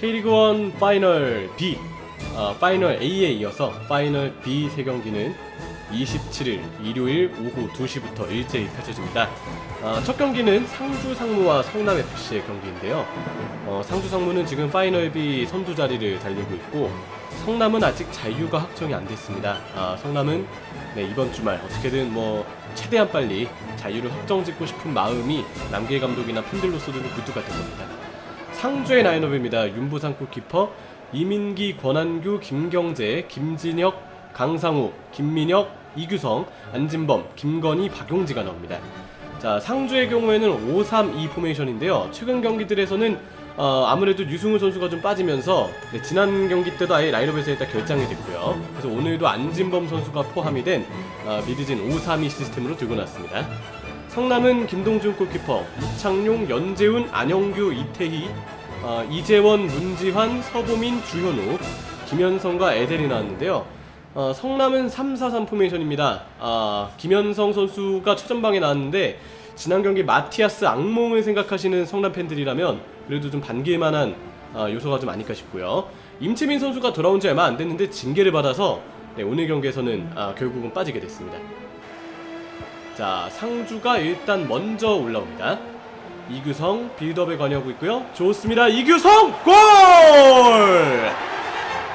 K리그1 파이널 B, 어, 파이널 A에 이어서 파이널 B 세 경기는 27일 일요일 오후 2시부터 일제히 펼쳐집니다. 어, 첫 경기는 상주 상무와 성남 FC의 경기인데요. 어, 상주 상무는 지금 파이널 B 선두 자리를 달리고 있고 성남은 아직 자유가 확정이 안 됐습니다. 아, 성남은 네, 이번 주말 어떻게든 뭐 최대한 빨리 자유를 확정짓고 싶은 마음이 남길 감독이나 팬들로서도 좀 굴뚝 같은 겁니다. 상주의 라인업입니다. 윤부상 골키퍼, 이민기, 권한규, 김경재, 김진혁, 강상우, 김민혁, 이규성, 안진범, 김건희, 박용지가 나옵니다. 자, 상주의 경우에는 5-3-2 포메이션인데요. 최근 경기들에서는 어, 아무래도 유승우 선수가 좀 빠지면서 네, 지난 경기 때도 아예 라인업에서 일단 결장이 됐고요. 그래서 오늘도 안진범 선수가 포함이 된 어, 미드진 5-3-2 시스템으로 들고 났습니다. 성남은 김동준 골키퍼, 이창용, 연재훈, 안영규, 이태희, 어, 이재원, 문지환, 서보민, 주현우, 김현성과 에델이 나왔는데요. 어, 성남은 3-4-3 포메이션입니다. 아, 김현성 선수가 최전방에 나왔는데 지난 경기 마티아스 악몽을 생각하시는 성남 팬들이라면 그래도 좀 반길 만한 어, 요소가 좀 아닐까 싶고요. 임채민 선수가 돌아온 지 얼마 안 됐는데 징계를 받아서 네, 오늘 경기에서는 아, 결국은 빠지게 됐습니다. 자, 상주가 일단 먼저 올라옵니다. 이규성 빌드업에 관여하고 있고요. 좋습니다. 이규성 골!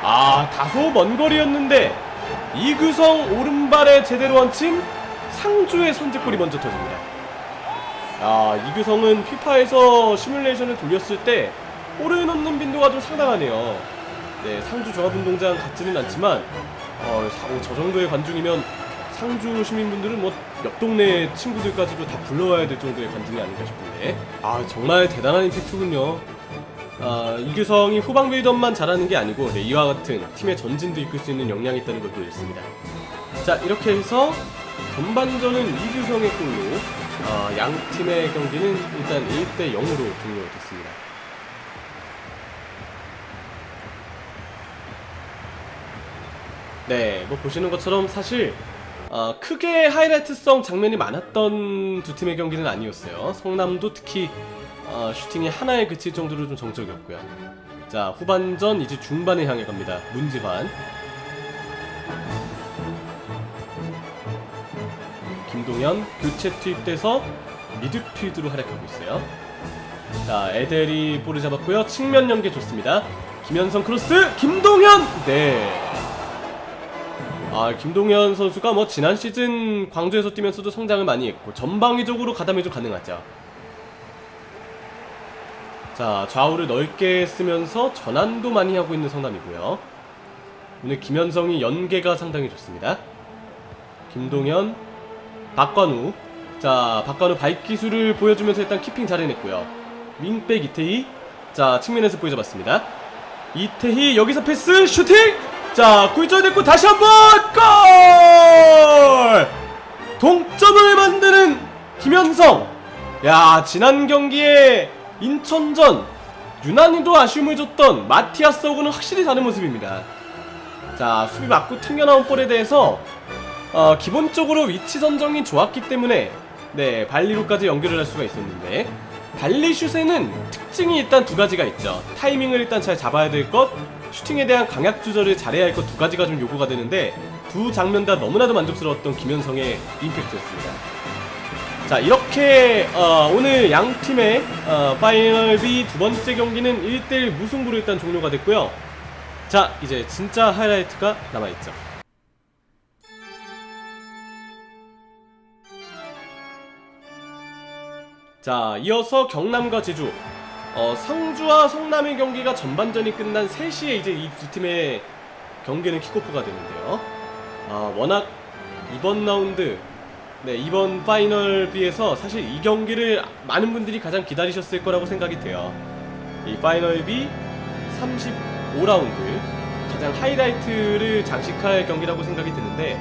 아, 다소 먼 거리였는데 이규성 오른발에 제대로 얹힌 상주의 선제골이 먼저 터집니다. 아, 이규성은 피파에서 시뮬레이션을 돌렸을 때 골을 넣는 빈도가 좀 상당하네요. 네, 상주 종합운동장 같지는 않지만 어, 사- 저 정도의 관중이면 상주 시민분들은 뭐 옆 동네 친구들까지도 다 불러와야 될 정도의 관중이 아닌가 싶은데 아 정말 대단한 임팩트군요. 아, 이규성이 후방 빌드업만 잘하는 게 아니고 네, 이와 같은 팀의 전진도 이끌 수 있는 역량이 있다는 걸 보여줬습니다. 자 이렇게 해서 전반전은 이규성의 골로 아, 양 팀의 경기는 일단 1대 0으로 종료가 됐습니다. 네, 뭐 보시는 것처럼 사실 어, 크게 하이라이트성 장면이 많았던 두 팀의 경기는 아니었어요. 성남도 특히 어, 슈팅이 하나에 그칠 정도로 좀 정적이었고요. 자, 후반전 이제 중반에 향해 갑니다. 문지환. 김동현 교체 투입돼서 미드필드로 활약하고 있어요. 자, 에델이 볼을 잡았고요. 측면 연계 좋습니다. 김현성 크로스, 김동현! 네. 아, 김동현 선수가 뭐 지난 시즌 광주에서 뛰면서도 성장을 많이 했고 전방위적으로 가담이 좀 가능하죠. 자, 좌우를 넓게 쓰면서 전환도 많이 하고 있는 성남이고요. 오늘 김현성이 연계가 상당히 좋습니다. 김동현, 박관우. 자, 박관우 발기술을 보여주면서 일단 키핑 잘 해냈고요. 윙백 이태희. 자, 측면에서 보여줘봤습니다. 이태희 여기서 패스 슈팅! 자, 굴절됐고 다시 한번 골! 동점을 만드는 김현성. 야, 지난 경기에 인천전 유난히도 아쉬움을 줬던 마티아스하고는 확실히 다른 모습입니다. 자, 수비 맞고 튕겨나온 볼에 대해서 어, 기본적으로 위치 선정이 좋았기 때문에 네, 발리로까지 연결을 할 수가 있었는데 발리슛에는 특징이 일단 두 가지가 있죠. 타이밍을 일단 잘 잡아야 될 것, 슈팅에 대한 강약 조절을 잘해야 할 것 두 가지가 좀 요구가 되는데 두 장면 다 너무나도 만족스러웠던 김현성의 임팩트였습니다. 자 이렇게 어, 오늘 양 팀의 어, 파이널 B 두 번째 경기는 1대1 무승부로 일단 종료가 됐고요. 자 이제 진짜 하이라이트가 남아있죠. 자 이어서 경남과 제주 어, 상주와 성남의 경기가 전반전이 끝난 3시에 이제 이 두 팀의 경기는 킥오프가 되는데요. 아, 워낙 이번 라운드, 네, 이번 파이널 B에서 사실 이 경기를 많은 분들이 가장 기다리셨을 거라고 생각이 돼요. 이 파이널 B 35라운드 가장 하이라이트를 장식할 경기라고 생각이 드는데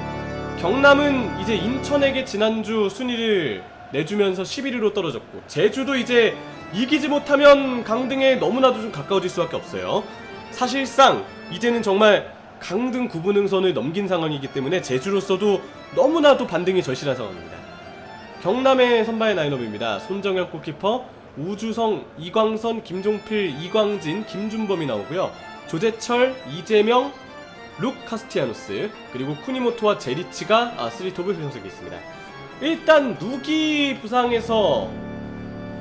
경남은 이제 인천에게 지난주 순위를 내주면서 11위로 떨어졌고 제주도 이제 이기지 못하면 강등에 너무나도 좀 가까워질 수밖에 없어요. 사실상 이제는 정말 강등 구분응선을 넘긴 상황이기 때문에 제주로서도 너무나도 반등이 절실한 상황입니다. 경남의 선발 라인업입니다. 손정현 골키퍼, 우주성, 이광선, 김종필, 이광진, 김준범이 나오고요. 조재철, 이재명, 룩 카스티아노스 그리고 쿠니모토와 제리치가 아, 쓰리톱을 형성해 있습니다. 일단 누기 부상에서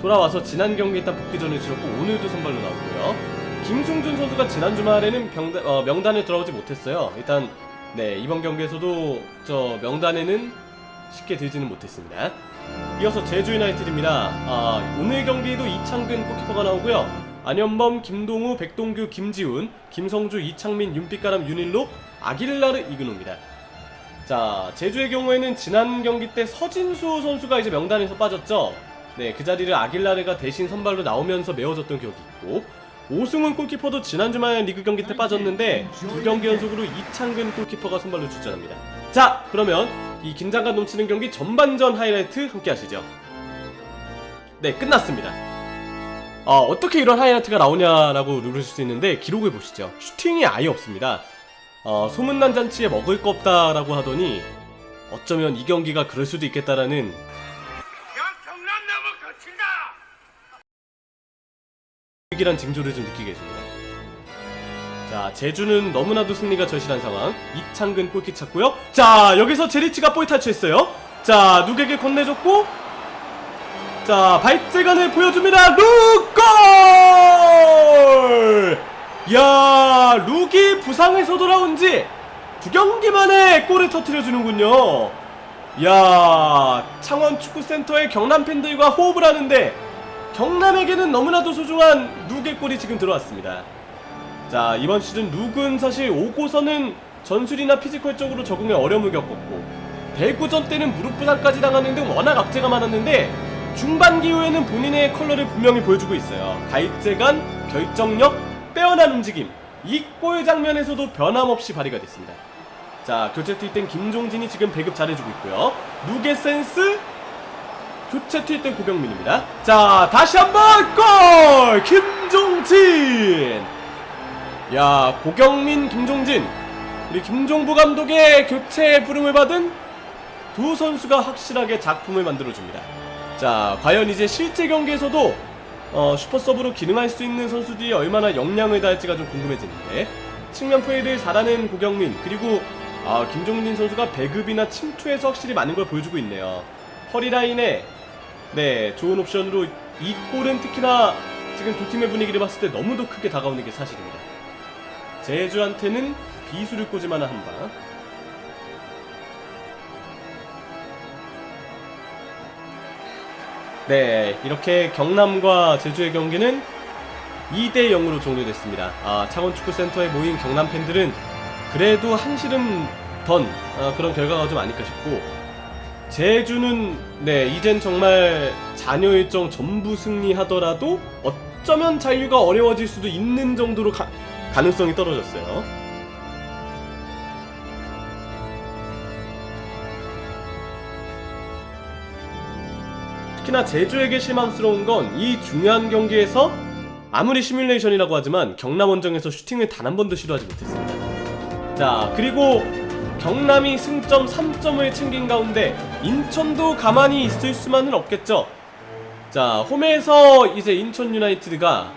돌아와서 지난 경기 일단 복귀전을 치렀고 오늘도 선발로 나오고요. 김승준 선수가 지난 주말에는 병다, 어, 명단에 들어오지 못했어요. 일단 네 이번 경기에서도 저 명단에는 쉽게 들지는 못했습니다. 이어서 제주 유나이티드입니다. 아, 오늘 경기도 이창근 골키퍼가 나오고요. 안현범, 김동우, 백동규, 김지훈, 김성주, 이창민, 윤빛가람, 윤일록, 아길라르 이근호입니다. 자, 제주의 경우에는 지난 경기 때 서진수 선수가 이제 명단에서 빠졌죠. 네, 그 자리를 아길라르가 대신 선발로 나오면서 메워줬던 기억이 있고 오승훈 골키퍼도 지난 주말 리그 경기 때 빠졌는데 두 경기 연속으로 이창근 골키퍼가 선발로 출전합니다. 자, 그러면 이 긴장감 넘치는 경기 전반전 하이라이트 함께 하시죠. 네, 끝났습니다. 어, 어떻게 이런 하이라이트가 나오냐라고 누르실 수 있는데 기록을 보시죠. 슈팅이 아예 없습니다. 어, 소문난 잔치에 먹을 거 없다라고 하더니 어쩌면 이 경기가 그럴 수도 있겠다라는 야 경남 너무 거친다. 위기란 징조를 좀 느끼게 해줍니다. 자, 제주는 너무나도 승리가 절실한 상황. 이창근 골킥 찾고요. 자, 여기서 제리치가 볼 탈취했어요. 자, 누에게 건네줬고, 자, 발재간을 보여줍니다. 룩 골! 야, 룩이 부상에서 돌아온 지 두 경기 만에 골을 터트려주는군요. 야, 창원 축구센터의 경남 팬들과 호흡을 하는데 경남에게는 너무나도 소중한 룩의 골이 지금 들어왔습니다. 자 이번 시즌 룩은 사실 오고서는 전술이나 피지컬적으로 적응에 어려움을 겪었고 대구전 때는 무릎 부상까지 당하는 등 워낙 악재가 많았는데 중반기 후에는 본인의 컬러를 분명히 보여주고 있어요. 가입재간, 결정력, 빼어난 움직임 이 골 장면에서도 변함없이 발휘가 됐습니다. 자 교체 투입 된 김종진이 지금 배급 잘해주고 있고요. 룩의 센스 교체 투입된 고병민입니다. 자, 다시 한번 골! 김종진! 야, 고경민, 김종진. 우리 김종부 감독의 교체 부름을 받은 두 선수가 확실하게 작품을 만들어줍니다. 자, 과연 이제 실제 경기에서도 어, 슈퍼서브로 기능할 수 있는 선수들이 얼마나 역량을 다할지가 좀 궁금해지는데 측면 플레이를 잘하는 고경민 그리고 아, 김종민 선수가 배급이나 침투에서 확실히 많은 걸 보여주고 있네요. 허리 라인에 네, 좋은 옵션으로 이 골은 특히나 지금 두 팀의 분위기를 봤을 때 너무도 크게 다가오는 게 사실입니다. 제주한테는 비수를 꽂을만한 한 방. 네, 이렇게 경남과 제주의 경기는 2대 0으로 종료됐습니다. 아, 창원축구센터에 모인 경남 팬들은 그래도 한시름 던 어, 그런 결과가 좀 아닐까 싶고 제주는 네 이젠 정말 잔여 일정 전부 승리하더라도 어쩌면 잔류가 어려워질 수도 있는 정도로 가, 가능성이 떨어졌어요. 특히나 제주에게 실망스러운 건 이 중요한 경기에서 아무리 시뮬레이션이라고 하지만 경남 원정에서 슈팅을 단 한 번도 시도하지 못했습니다. 자 그리고 경남이 승점 3점을 챙긴 가운데 인천도 가만히 있을 수만은 없겠죠. 자, 홈에서 이제 인천 유나이티드가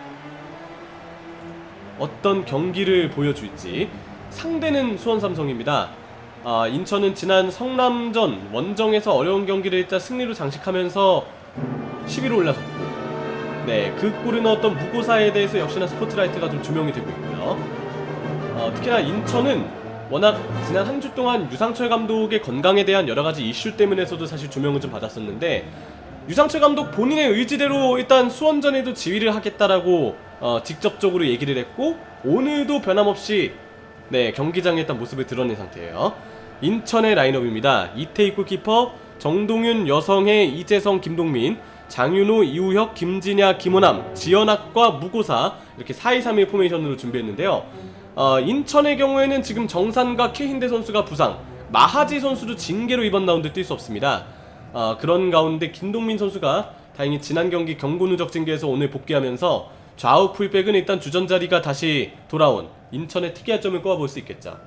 어떤 경기를 보여줄지 상대는 수원 삼성입니다. 아, 인천은 지난 성남전 원정에서 어려운 경기를 일단 승리로 장식하면서 10위로 올라섰고 네, 그 골을 넣었던 무고사에 대해서 역시나 스포트라이트가 좀 조명이 되고 있고요. 어, 특히나 인천은 워낙 지난 한 주 동안 유상철 감독의 건강에 대한 여러 가지 이슈 때문에서도 사실 조명을 좀 받았었는데 유상철 감독 본인의 의지대로 일단 수원전에도 지휘를 하겠다라고 어, 직접적으로 얘기를 했고 오늘도 변함없이 네 경기장에 일단 모습을 드러낸 상태예요. 인천의 라인업입니다. 이태희 골키퍼, 정동윤, 여성의 이재성, 김동민, 장윤호, 이우혁, 김진야, 김호남, 지연학과 무고사 이렇게 4-2-3-1 포메이션으로 준비했는데요. 어, 인천의 경우에는 지금 정산과 케힌데 선수가 부상, 마하지 선수도 징계로 이번 라운드 뛸 수 없습니다. 어, 그런 가운데 김동민 선수가 다행히 지난 경기 경고 누적 징계에서 오늘 복귀하면서 좌우 풀백은 일단 주전 자리가 다시 돌아온 인천의 특이한 점을 꼽아볼 수 있겠죠.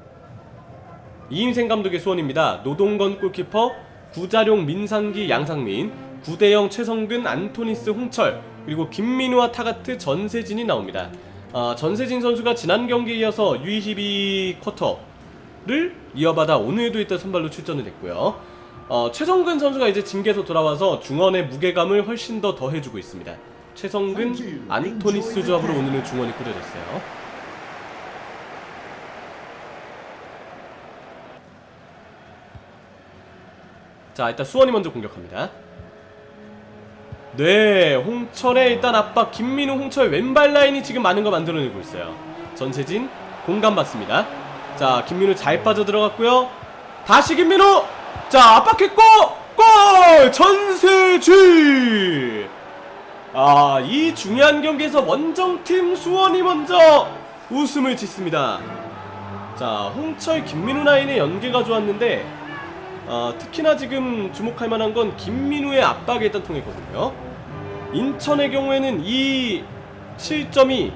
이인생 감독의 소원입니다. 노동건 골키퍼, 구자룡, 민상기, 양상민, 구대영, 최성근, 안토니스, 홍철, 그리고 김민우와 타가트 전세진이 나옵니다. 아, 전세진 선수가 지난 경기에 이어서 U22 쿼터를 이어받아 오늘도 일단 선발로 출전을 했고요. 어, 최성근 선수가 이제 징계에서 돌아와서 중원의 무게감을 훨씬 더 더해주고 있습니다. 최성근, 안토니스 조합으로 오늘은 중원이 꾸려졌어요. 자, 일단 수원이 먼저 공격합니다. 네, 홍철의 일단 압박 김민우 홍철 왼발 라인이 지금 많은 거 만들어내고 있어요. 전세진 공간 받습니다. 자, 김민우 잘 빠져 들어갔고요. 다시 김민우. 자, 압박했고 골! 전세진. 아, 이 중요한 경기에서 원정팀 수원이 먼저 웃음을 짓습니다. 자, 홍철 김민우 라인의 연계가 좋았는데 어, 특히나 지금 주목할 만한 건 김민우의 압박에 일단 통했거든요. 인천의 경우에는 이 실점이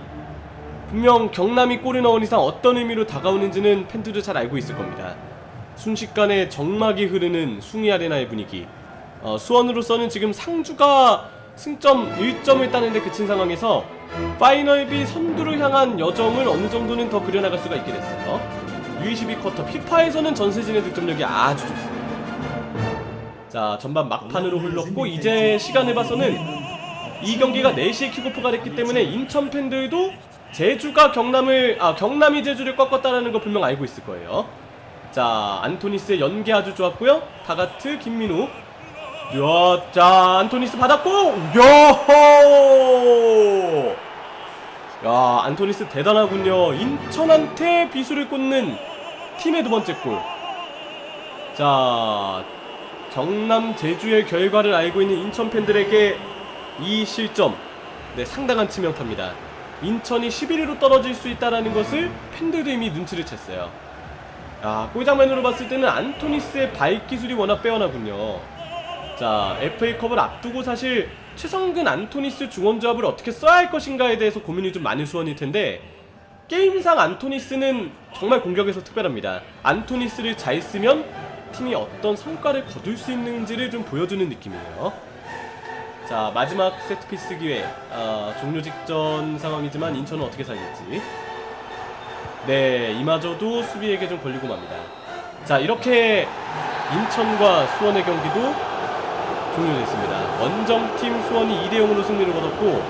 분명 경남이 골을 넣은 이상 어떤 의미로 다가오는지는 팬들도 잘 알고 있을 겁니다. 순식간에 정막이 흐르는 숭이 아레나의 분위기. 어, 수원으로서는 지금 상주가 승점 1점을 따는데 그친 상황에서 파이널비 선두를 향한 여정을 어느 정도는 더 그려나갈 수가 있게 됐어요. U22 쿼터 피파에서는 전세진의 득점력이 아주 좋습니다. 자 전반 막판으로 흘렀고 이제 시간을 봐서는 이 경기가 4시에 킥오프가 됐기 때문에 인천 팬들도 제주가 경남을 아 경남이 제주를 꺾었다라는 거 분명 알고 있을 거예요. 자 안토니스의 연계 아주 좋았고요. 다가트 김민우. 야, 자 안토니스 받았고, 야, 야 안토니스 대단하군요. 인천한테 비수를 꽂는 팀의 두 번째 골. 자 경남 제주의 결과를 알고 있는 인천 팬들에게 이 실점 네 상당한 치명타입니다. 인천이 11위로 떨어질 수 있다라는 것을 팬들도 이미 눈치를 챘어요. 아, 골 장면으로 봤을 때는 안토니스의 발 기술이 워낙 빼어나군요. 자, FA컵을 앞두고 사실 최성근 안토니스 중원 조합을 어떻게 써야 할 것인가에 대해서 고민이 좀 많은 수원일 텐데 게임상 안토니스는 정말 공격에서 특별합니다. 안토니스를 잘 쓰면 팀이 어떤 성과를 거둘 수 있는지를 좀 보여주는 느낌이에요. 자 마지막 세트피스 기회. 아, 종료 직전 상황이지만 인천은 어떻게 살릴지. 네 이마저도 수비에게 좀 걸리고 맙니다. 자 이렇게 인천과 수원의 경기도 종료됐습니다. 원정팀 수원이 2대0으로 승리를 거뒀고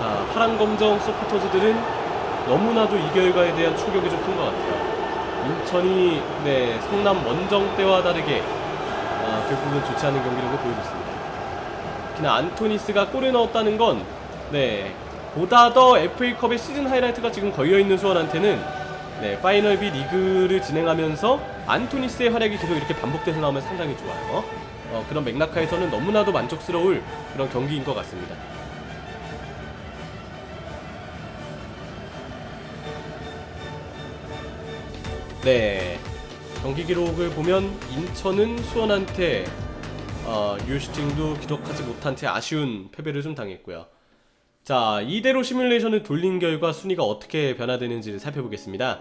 자 파란검정 서포터즈들은 너무나도 이 결과에 대한 충격이 좀 큰 것 같아요. 인천이 네 성남 원정 때와 다르게 아, 결국은 좋지 않은 경기력을 보여줬습니다 안토니스가 골을 넣었다는 건 네, 보다 더 FA컵의 시즌 하이라이트가 지금 걸려있는 수원한테는 네, 파이널 B 리그를 진행하면서 안토니스의 활약이 계속 이렇게 반복돼서 나오면 상당히 좋아요. 어, 그런 맥락하에서는 너무나도 만족스러울 그런 경기인 것 같습니다. 네, 경기 기록을 보면 인천은 수원한테 어, 뉴슈팅도 기록하지 못한 채 아쉬운 패배를 좀 당했고요. 자, 이대로 시뮬레이션을 돌린 결과 순위가 어떻게 변화되는지를 살펴보겠습니다.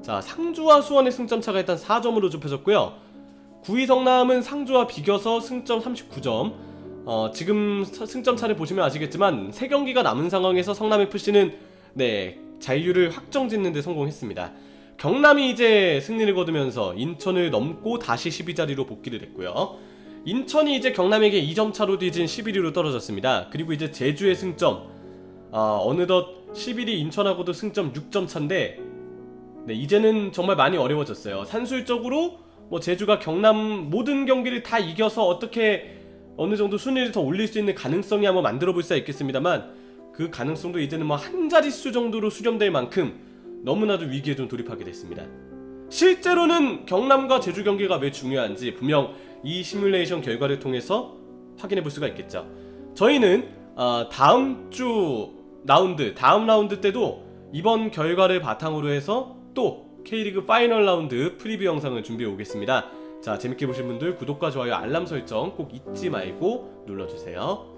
자, 상주와 수원의 승점 차가 일단 4점으로 좁혀졌고요. 9위 성남은 상주와 비겨서 승점 39점. 어, 지금 서- 승점 차를 보시면 아시겠지만 3경기가 남은 상황에서 성남 FC는 네, 잔류를 확정 짓는 데 성공했습니다. 경남이 이제 승리를 거두면서 인천을 넘고 다시 12자리로 복귀를 했고요. 인천이 이제 경남에게 2점 차로 뒤진 11위로 떨어졌습니다. 그리고 이제 제주의 승점 아, 어느덧 11위 인천하고도 승점 6점 차인데 네, 이제는 정말 많이 어려워졌어요. 산술적으로 뭐 제주가 경남 모든 경기를 다 이겨서 어떻게 어느 정도 순위를 더 올릴 수 있는 가능성이 한번 만들어 볼수 있겠습니다만 그 가능성도 이제는 뭐 한 자릿수 정도로 수렴될 만큼 너무나도 위기에 좀 돌입하게 됐습니다. 실제로는 경남과 제주 경기가 왜 중요한지 분명 이 시뮬레이션 결과를 통해서 확인해 볼 수가 있겠죠. 저희는 어, 다음 주 라운드, 다음 라운드 때도 이번 결과를 바탕으로 해서 또 K리그 파이널 라운드 프리뷰 영상을 준비해 오겠습니다. 자, 재밌게 보신 분들 구독과 좋아요, 알람 설정 꼭 잊지 말고 눌러주세요.